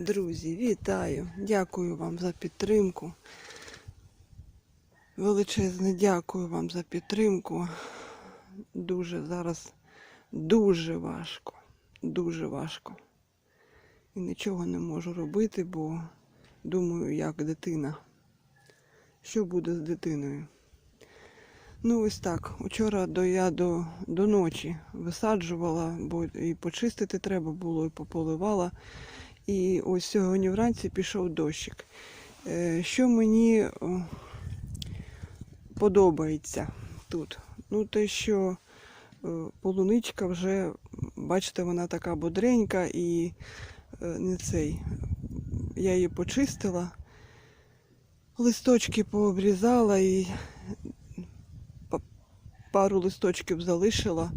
Друзі, вітаю! Дякую вам за підтримку. Величезне дякую вам за підтримку. Дуже зараз дуже важко. Дуже важко. І нічого не можу робити, бо думаю, як дитина. Що буде з дитиною? Ну, ось так. Учора до я до, до ночі висаджувала, бо і почистити треба було, і пополивала. І ось сьогодні вранці пішов дощик. Е, Що мені подобається тут? Ну, те, що е, полуничка вже, бачите, вона така бодренька і е, не цей. Я її почистила, листочки пообрізала і пару листочків залишила,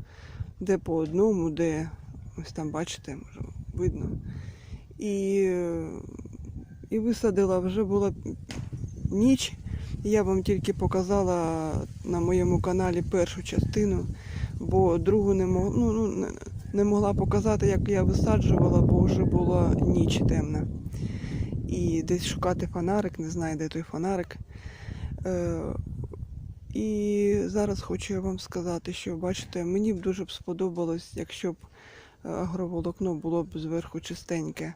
де по одному, де ось там, бачите, може видно. І, і висадила вже була ніч. Я вам тільки показала на моєму каналі першу частину, бо другу не могла, ну, ну, не- могла показати, як я висаджувала, бо вже була ніч темна. І десь шукати фонарик, не знаю, де той фонарик. Е, і зараз хочу я вам сказати, що бачите, мені б дуже б сподобалось, якщо б агроволокно було б зверху чистеньке.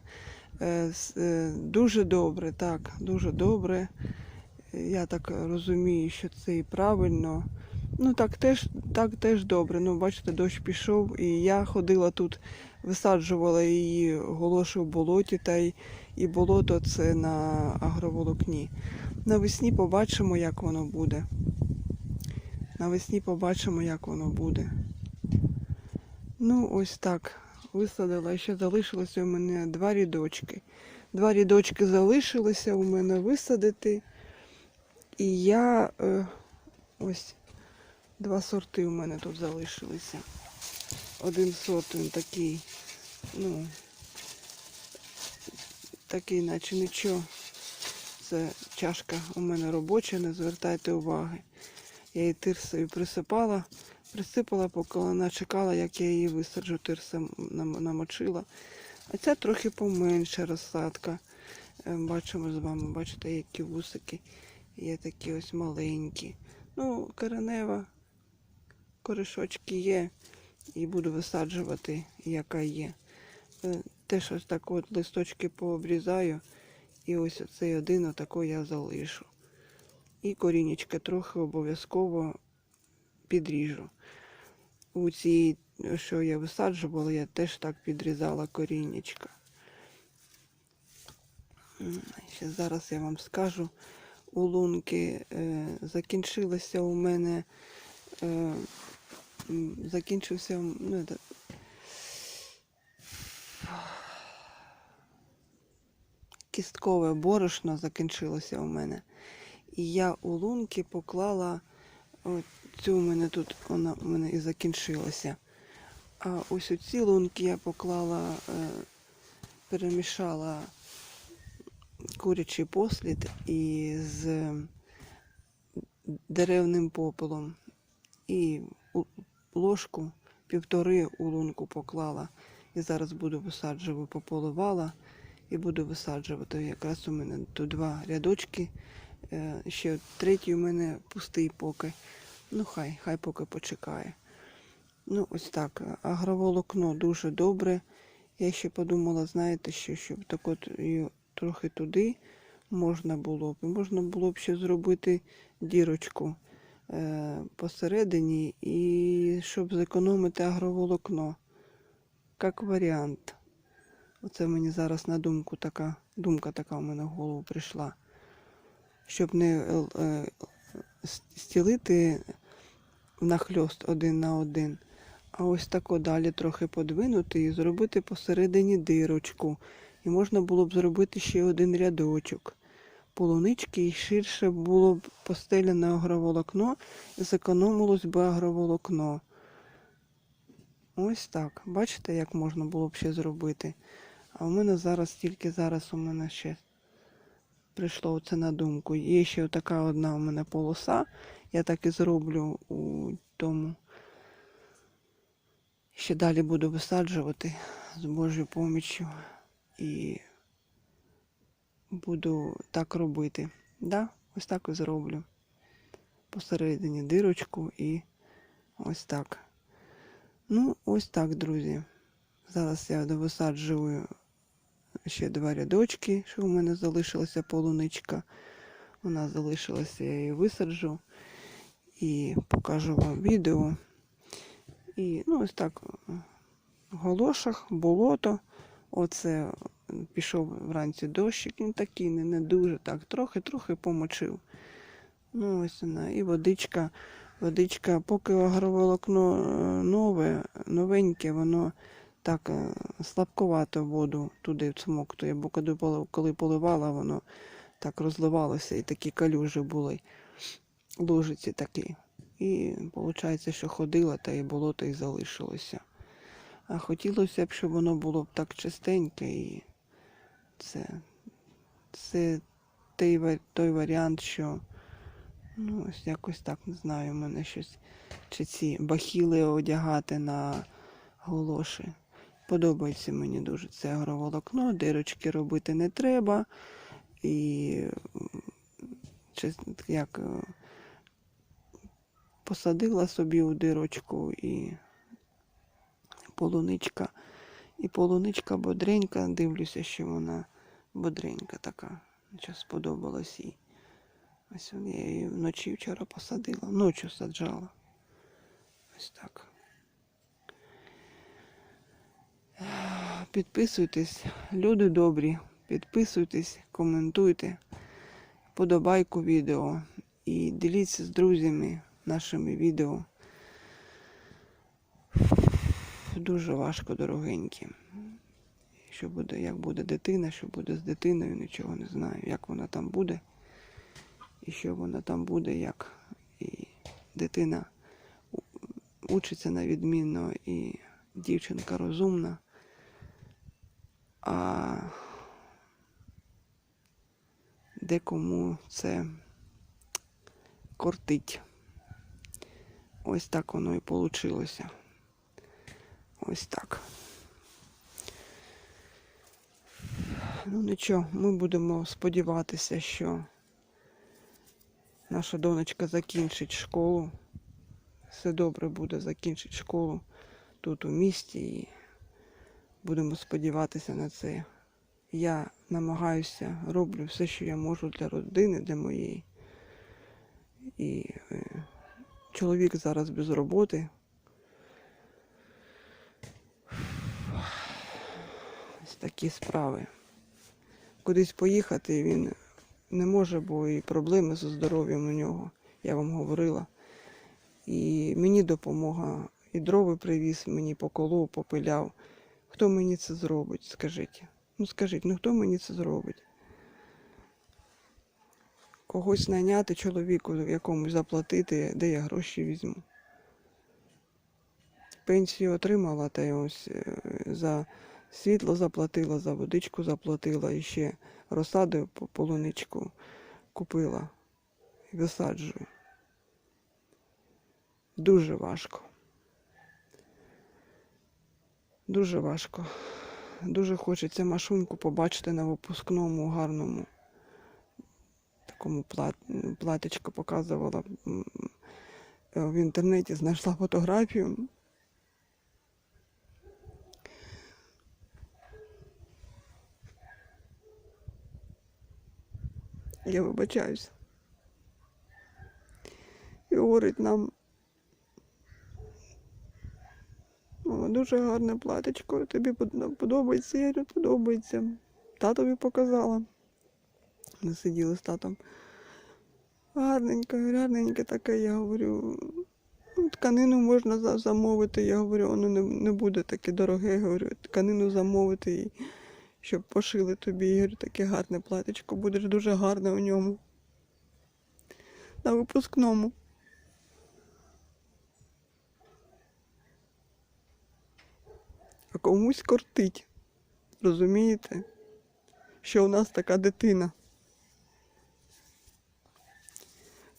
Е, е, Дуже добре, так, дуже добре. Я так розумію, що це і правильно. Ну так теж, так теж добре. Ну, бачите, дощ пішов, і я ходила тут, висаджувала її голошу в болоті, та й і болото це на агроволокні. Навесні побачимо, як воно буде. Навесні побачимо, як воно буде. Ну, ось так. Висадила. Ще залишилося у мене два рядочки. Два рядочки залишилося у мене висадити. І я е, ось два сорти у мене тут залишилися. Один сорт він такий, ну, такий, наче нічого. Це чашка у мене робоча, не звертайте уваги. Я її тирсою присипала, присипала, поки вона чекала, як я її висаджу, тирсом намочила. А ця трохи поменша розсадка. Е, Бачимо з вами, бачите, які вусики. Є такі ось маленькі. Ну, коренева, корішочки є. І буду висаджувати, яка є. Е, Теж ось так от листочки пообрізаю. І ось цей один отако я залишу. І корінечки трохи обов'язково підріжу. У цій, що я висаджувала, я теж так підрізала корінечка. Ще зараз я вам скажу. У лунки е, закінчилося у мене. Е, закінчився ну, это, кісткове борошно закінчилося у мене. І я у лунки поклала от цю у мене тут вона у мене і закінчилася. А ось у ці лунки я поклала, е, перемішала курячий послід із деревним попелом. І ложку півтори у лунку поклала. І зараз буду висаджувати, пополивала і буду висаджувати. Якраз у мене тут два рядочки. Е, Ще третій у мене пустий поки. Ну хай, хай поки почекає. Ну, ось так. Агроволокно дуже добре. Я ще подумала, знаєте, що щоб так от трохи туди можна було б. Можна було б ще зробити дірочку е, посередині і щоб зекономити агроволокно. Як варіант. Оце мені зараз на думку така, думка така в мене в голову прийшла. Щоб не е, стілити нахльост один на один, а ось тако далі трохи подвинути і зробити посередині дирочку. І можна було б зробити ще один рядочок. Полунички і ширше було б постелене агроволокно і зекономилось би агроволокно. Ось так. Бачите, як можна було б ще зробити? А в мене зараз тільки зараз у мене ще прийшло це на думку. Є ще така одна у мене полоса. Я так і зроблю у тому. Ще далі буду висаджувати з Божою поміччю. І буду так робити. Да? Ось так і зроблю. Посередині дирочку і ось так. Ну, ось так, друзі. Зараз я довисаджую ще два рядочки, що у мене залишилася полуничка. Вона залишилася, я її висаджу і покажу вам відео. І ну, ось так в голошах, болото. Оце пішов вранці дощик, він такий, не, не дуже так, трохи-трохи помочив. Ну, ось вона. І водичка, водичка, поки агроволокно е, нове, новеньке, воно так е, слабковато воду туди цмоктує, бо коли поливала, воно так розливалося і такі калюжі були, лужиці такі. І виходить, що ходила, та і болото і залишилося. А хотілося б, щоб воно було б так чистеньке і це, це той, той варіант, що ну, ось якось так не знаю, мене щось. Чи ці бахіли одягати на голоші. Подобається мені дуже це агроволокно, дирочки робити не треба. І як е, посадила собі у дирочку і полуничка. І полуничка бодренька, дивлюся, що вона бодренька така. Сподобалось їй. Ось я її вночі вчора посадила, ночі саджала. Ось так. Підписуйтесь, люди добрі, підписуйтесь, коментуйте, подобайку відео і діліться з друзями нашими відео. Дуже важко, дорогенькі. Що буде, як буде дитина, що буде з дитиною, нічого не знаю, як вона там буде, і що вона там буде, як і дитина учиться на відмінно, і дівчинка розумна. А декому це кортить. Ось так воно і вийшло. Ось так. Ну нічого, ми будемо сподіватися, що наша донечка закінчить школу. Все добре буде закінчить школу тут у місті і будемо сподіватися на це. Я намагаюся, роблю все, що я можу для родини, для моєї. І е, чоловік зараз без роботи. Ось такі справи. Кудись поїхати він не може, бо і проблеми зі здоров'ям у нього, я вам говорила. І мені допомога, і дрови привіз, мені поколов, попиляв. Хто мені це зробить, скажіть? Ну скажіть, ну хто мені це зробить? Когось найняти чоловіку, якомусь заплатити, де я гроші візьму. Пенсію отримала, та й ось е, за світло заплатила, за водичку заплатила і ще розсаду по- полуничку купила і висаджую. Дуже важко. Дуже важко. Дуже хочеться машуньку побачити на випускному гарному. Такому плат... платічку показувала е, в інтернеті, знайшла фотографію. Я вибачаюся. І говорить нам. Дуже гарне платічко, тобі подобається, я говорю, подобається. Татові показала. Ми сиділи з татом. Гарненьке, гарненьке таке, я говорю. «Ну, Тканину можна замовити. Я говорю, воно не, не буде таке дороге. Я говорю, тканину замовити, щоб пошили тобі. Я говорю, таке гарне платічко, будеш дуже гарне у ньому. На випускному. А комусь кортить. Розумієте? Що у нас така дитина.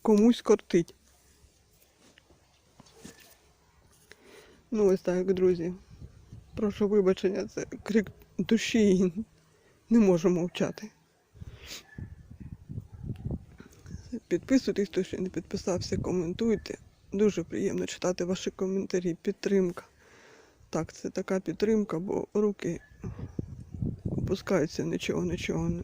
Комусь кортить. Ну, ось так, друзі. Прошу вибачення, це крик душі не можу мовчати. Підписуйтесь, хто ще не підписався, коментуйте. Дуже приємно читати ваші коментарі. Підтримка. Так, це така підтримка, бо руки опускаються, нічого, нічого. не-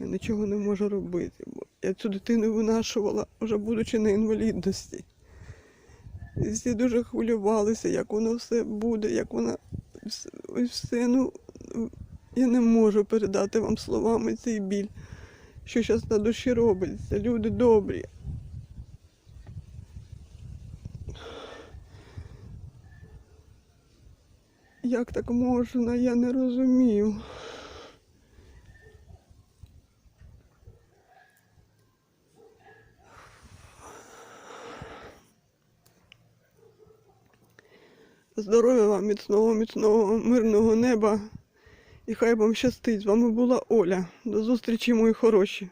Я нічого не можу робити. Бо я цю дитину винашувала, вже будучи на інвалідності. І всі дуже хвилювалися, як воно все буде, як вона ось все. Ну, я не можу передати вам словами цей біль, що зараз на душі робиться. Люди добрі. Як так можна, я не розумію. Здоров'я вам, міцного, міцного, мирного неба. І хай вам щастить. З вами була Оля. До зустрічі, мої хороші.